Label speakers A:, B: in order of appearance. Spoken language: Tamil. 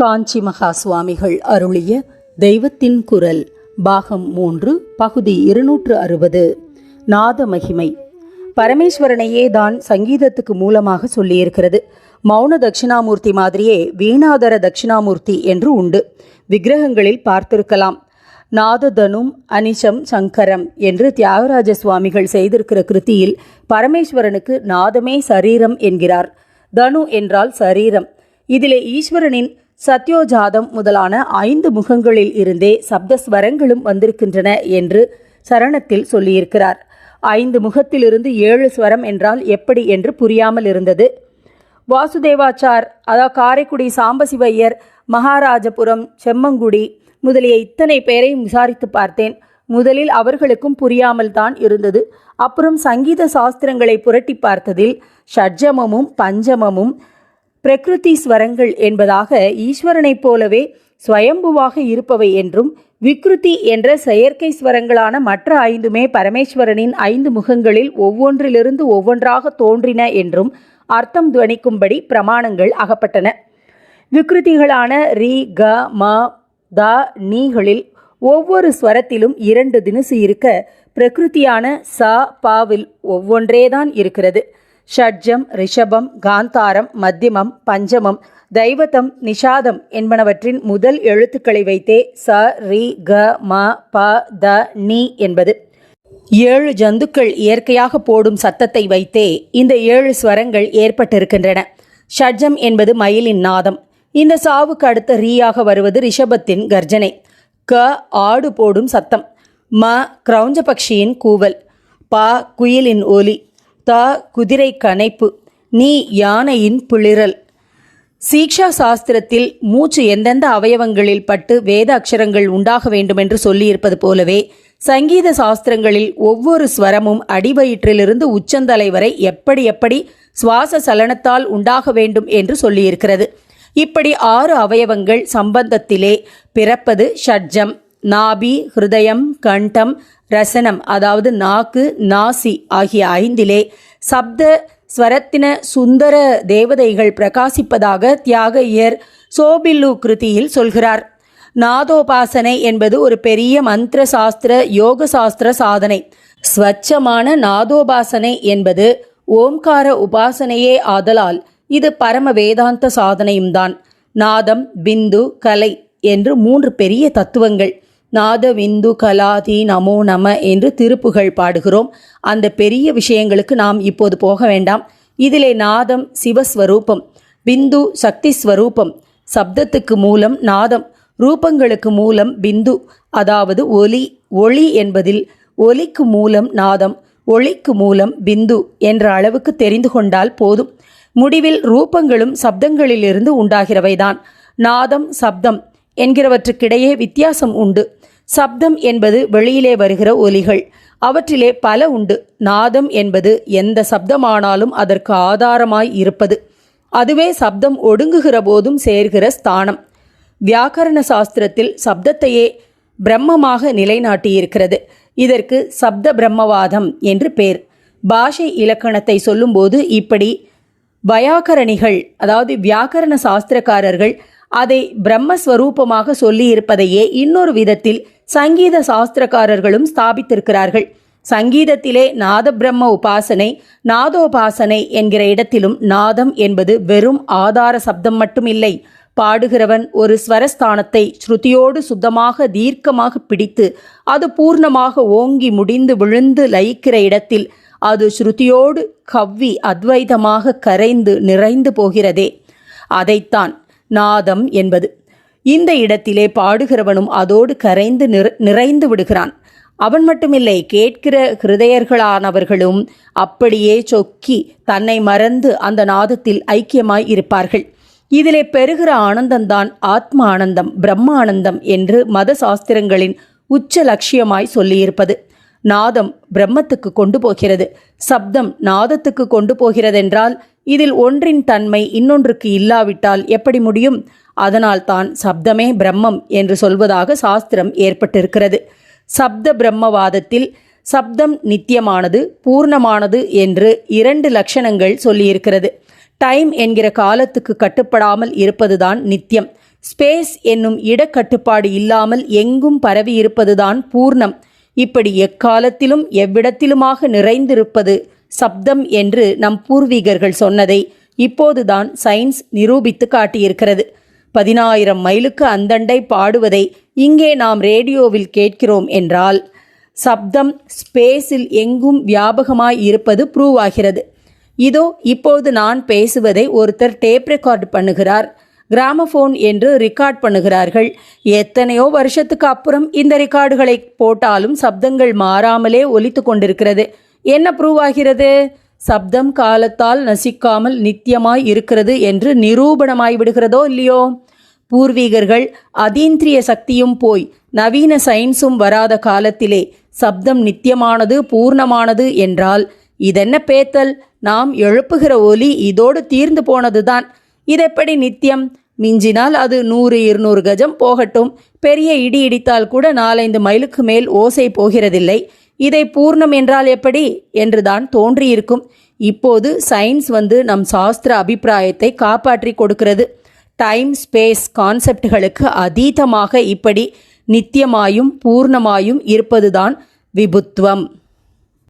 A: காஞ்சி மகா சுவாமிகள் அருளிய தெய்வத்தின் குரல் பாகம் மூன்று பகுதி இருநூற்று அறுபது. நாத மகிமை. பரமேஸ்வரனையே தான் சங்கீதத்துக்கு மூலமாக சொல்லியிருக்கிறது. மௌன தட்சிணாமூர்த்தி மாதிரியே வீணாதர தட்சிணாமூர்த்தி என்று உண்டு. விக்கிரகங்களில் பார்த்திருக்கலாம். நாததனும் அனிஷம் சங்கரம் என்று தியாகராஜ சுவாமிகள் செய்திருக்கிற கிருத்தியில் பரமேஸ்வரனுக்கு நாதமே சரீரம் என்கிறார். தனு என்றால் சரீரம். இதிலே ஈஸ்வரனின் சத்யோஜாதம் முதலான ஐந்து முகங்களில் இருந்தே சப்தஸ்வரங்களும் வந்திருக்கின்றன என்று சரணத்தில் சொல்லியிருக்கிறார். ஐந்து முகத்திலிருந்து ஏழு ஸ்வரம் என்றால் எப்படி என்று புரியாமல் இருந்தது. வாசுதேவாச்சார் அதாவது காரைக்குடி சாம்பசிவையர் மகாராஜபுரம் செம்மங்குடி முதலிய இத்தனை பேரையும் விசாரித்து பார்த்தேன். முதலில் அவர்களுக்கும் புரியாமல் தான் இருந்தது. அப்புறம் சங்கீத சாஸ்திரங்களை புரட்டி பார்த்ததில் ஷட்ஜமமும் பஞ்சமமும் பிரகிருதி ஸ்வரங்கள் என்பதாக ஈஸ்வரனைப் போலவே ஸ்வயம்புவாக இருப்பவை என்றும் விக்ருதி என்ற செயற்கை ஸ்வரங்களான மற்ற ஐந்துமே பரமேஸ்வரனின் ஐந்து முகங்களில் ஒவ்வொன்றிலிருந்து ஒவ்வொன்றாக தோன்றின என்றும் அர்த்தம் துவனிக்கும்படி பிரமாணங்கள் அகப்பட்டன. விக்ருதிகளான ரி க ம த நீகளில் ஒவ்வொரு ஸ்வரத்திலும் இரண்டு தினுசு இருக்க பிரகிருதியான ச பாவில் ஒவ்வொன்றேதான் இருக்கிறது. ஷட்ஜம் ரிஷபம் காந்தாரம் மத்தியமம் பஞ்சமம் தைவதம் நிஷாதம் என்பனவற்றின் முதல் எழுத்துக்களை வைத்தே ச ரி க ம ப த நீ என்பது. ஏழு ஜந்துக்கள் இயற்கையாக போடும் சத்தத்தை வைத்தே இந்த ஏழு ஸ்வரங்கள் ஏற்பட்டிருக்கின்றன. ஷட்ஜம் என்பது மயிலின் நாதம். இந்த சாவுக்கு அடுத்த ரீயாக வருவது ரிஷபத்தின் கர்ஜனை. க ஆடு போடும் சத்தம். ம கிரௌஞ்ச பக்ஷியின் கூவல். ப குயிலின் ஒலி. த குதிரை கனைப்பு நீ யானையின் பிளிரல் சீக்ஷா சாஸ்திரத்தில் மூச்சு எந்தெந்த அவயவங்களில் பட்டு வேத அக்ஷரங்கள் உண்டாக வேண்டுமென்று சொல்லியிருப்பது போலவே சங்கீத சாஸ்திரங்களில் ஒவ்வொரு ஸ்வரமும் அடிவயிற்றிலிருந்து உச்சந்தலை வரை எப்படி எப்படி சுவாச சலனத்தால் உண்டாக வேண்டும் என்று சொல்லியிருக்கிறது. இப்படி ஆறு அவயவங்கள் சம்பந்தத்திலே பிறப்பது ஷட்ஜம். நாபி ஹிருதயம் கண்டம் ரசனம் அதாவது நாக்கு நாசி ஆகிய ஐந்திலே சப்த ஸ்வரத்தின சுந்தர தேவதைகள் பிரகாசிப்பதாக தியாகையர் சோபில்லு கிருதியில் சொல்கிறார். நாதோபாசனை என்பது ஒரு பெரிய மந்திர சாஸ்திர யோக சாஸ்திர சாதனை. ஸ்வச்சமான நாதோபாசனை என்பது ஓம்கார உபாசனையே ஆதலால் இது பரம வேதாந்த சாதனையும்தான். நாதம் பிந்து கலை என்று மூன்று பெரிய தத்துவங்கள். நாத விந்து கலாதி நமோ நம என்று திருப்புகள் பாடுகிறோம். அந்த பெரிய விஷயங்களுக்கு நாம் இப்போது போக வேண்டாம். இதிலே நாதம் சிவஸ்வரூபம் பிந்து சக்தி ஸ்வரூபம் சப்தத்துக்கு மூலம் நாதம் ரூபங்களுக்கு மூலம் பிந்து அதாவது ஒலி ஒளி என்பதில் ஒலிக்கு மூலம் நாதம் ஒளிக்கு மூலம் பிந்து என்ற அளவுக்கு தெரிந்து கொண்டால் போதும். முடிவில் ரூபங்களும் சப்தங்களிலிருந்து உண்டாகிறவைதான். நாதம் சப்தம் என்கிறவற்றுக்கிடையே வித்தியாசம் உண்டு. சப்தம் என்பது வெளியிலே வருகிற ஒலிகள். அவற்றிலே பல உண்டு. நாதம் என்பது எந்த சப்தமானாலும் அதற்கு ஆதாரமாய் இருப்பது. அதுவே சப்தம் ஒடுங்குகிற போதும் சேர்கிற ஸ்தானம். வியாக்கரண சாஸ்திரத்தில் சப்தத்தையே பிரம்மமாக நிலைநாட்டியிருக்கிறது. இதற்கு சப்த பிரம்மவாதம் என்று பேர். பாஷை இலக்கணத்தை சொல்லும்போது இப்படி வயாக்கரணிகள் அதாவது வியாக்கரண சாஸ்திரக்காரர்கள் அதை பிரம்மஸ்வரூபமாக சொல்லியிருப்பதையே இன்னொரு விதத்தில் சங்கீத சாஸ்திரக்காரர்களும் ஸ்தாபித்திருக்கிறார்கள். சங்கீதத்திலே நாத பிரம்ம உபாசனை நாதோபாசனை என்கிற இடத்திலும் நாதம் என்பது வெறும் ஆதார சப்தம் மட்டுமில்லை. பாடுகிறவன் ஒரு ஸ்வரஸ்தானத்தை ஸ்ருதியோடு சுத்தமாக தீர்க்கமாக பிடித்து அது பூர்ணமாக ஓங்கி முடிந்து விழுந்து லயிக்கிற இடத்தில் அது ஸ்ருதியோடு கவ்வி அத்வைதமாக கரைந்து நிறைந்து போகிறதே. அதைத்தான் நாதம் என்பது. இந்த இடத்திலே பாடுகிறவனும் அதோடு கரைந்து நிறைந்து விடுகிறான். அவன் மட்டுமில்லை கேட்கிற ஹிருதயர்களானவர்களும் அப்படியே சொக்கி தன்னை மறந்து அந்த நாதத்தில் ஐக்கியமாய் இருப்பார்கள். இதிலே பெறுகிற ஆனந்தம்தான் ஆத்ம ஆனந்தம் பிரம்ம ஆனந்தம் என்று மத சாஸ்திரங்களின் உச்ச லட்சியமாய் சொல்லியிருப்பது. நாதம் பிரம்மத்துக்கு கொண்டு போகிறது. சப்தம் நாதத்துக்கு கொண்டு போகிறதென்றால் இதில் ஒன்றின் தன்மை இன்னொன்றுக்கு இல்லாவிட்டால் எப்படி முடியும்? அதனால் தான் சப்தமே பிரம்மம் என்று சொல்வதாக சாஸ்திரம் ஏற்பட்டிருக்கிறது. சப்த பிரம்மவாதத்தில் சப்தம் நித்தியமானது பூர்ணமானது என்று இரண்டு லட்சணங்கள் சொல்லியிருக்கிறது. டைம் என்கிற காலத்துக்கு கட்டுப்படாமல் இருப்பதுதான் நித்தியம். ஸ்பேஸ் என்னும் இடக்கட்டுப்பாடு இல்லாமல் எங்கும் பரவி இருப்பதுதான் பூர்ணம். இப்படி எக்காலத்திலும் எவ்விடத்திலுமாக நிறைந்திருப்பது சப்தம் என்று நம் பூர்வீகர்கள் சொன்னதை இப்போதுதான் சயின்ஸ் நிரூபித்து காட்டியிருக்கிறது. பதினாயிரம் மைலுக்கு அந்தண்டை பாடுவதை இங்கே நாம் ரேடியோவில் கேட்கிறோம் என்றால் சப்தம் ஸ்பேஸில் எங்கும் வியாபகமாய் இருப்பது ப்ரூவ் ஆகிறது. இதோ இப்போது நான் பேசுவதை ஒருத்தர் டேப் ரெக்கார்ட் பண்ணுகிறார். கிராமபோன் என்று ரெக்கார்ட் பண்ணுகிறார்கள். எத்தனையோ வருஷத்துக்கு அப்புறம் இந்த ரெக்கார்டுகளை போட்டாலும் சப்தங்கள் மாறாமலே ஒலித்து கொண்டிருக்கிறது. என்ன ப்ரூவ் ஆகிறது? சப்தம் காலத்தால் நசிக்காமல் நித்தியமாய் இருக்கிறது என்று நிரூபணமாய் விடுகிறதோ இல்லையோ? பூர்வீகர்கள் அதீந்திரிய சக்தியும் போய் நவீன சயின்ஸும் வராத காலத்திலே சப்தம் நித்தியமானது பூர்ணமானது என்றால் இதென்ன பேத்தல்? நாம் எழுப்புகிற ஒலி இதோடு தீர்ந்து போனதுதான். இதெப்படி நித்தியம்? மிஞ்சினால் அது நூறு இருநூறு கஜம் போகட்டும். பெரிய இடி இடித்தால் கூட நாலைந்து மைலுக்கு மேல் ஓசை போகிறதில்லை. இதை பூர்ணம் என்றால் எப்படி? என்றுதான் தோன்றியிருக்கும். இப்போது சயின்ஸ் வந்து நம் சாஸ்திர அபிப்பிராயத்தை காப்பாற்றி கொடுக்கிறது. டைம் ஸ்பேஸ் கான்செப்டுகளுக்கு அதீதமாக இப்படி நித்தியமாயும் பூர்ணமாயும் இருப்பதுதான் விபுத்துவம்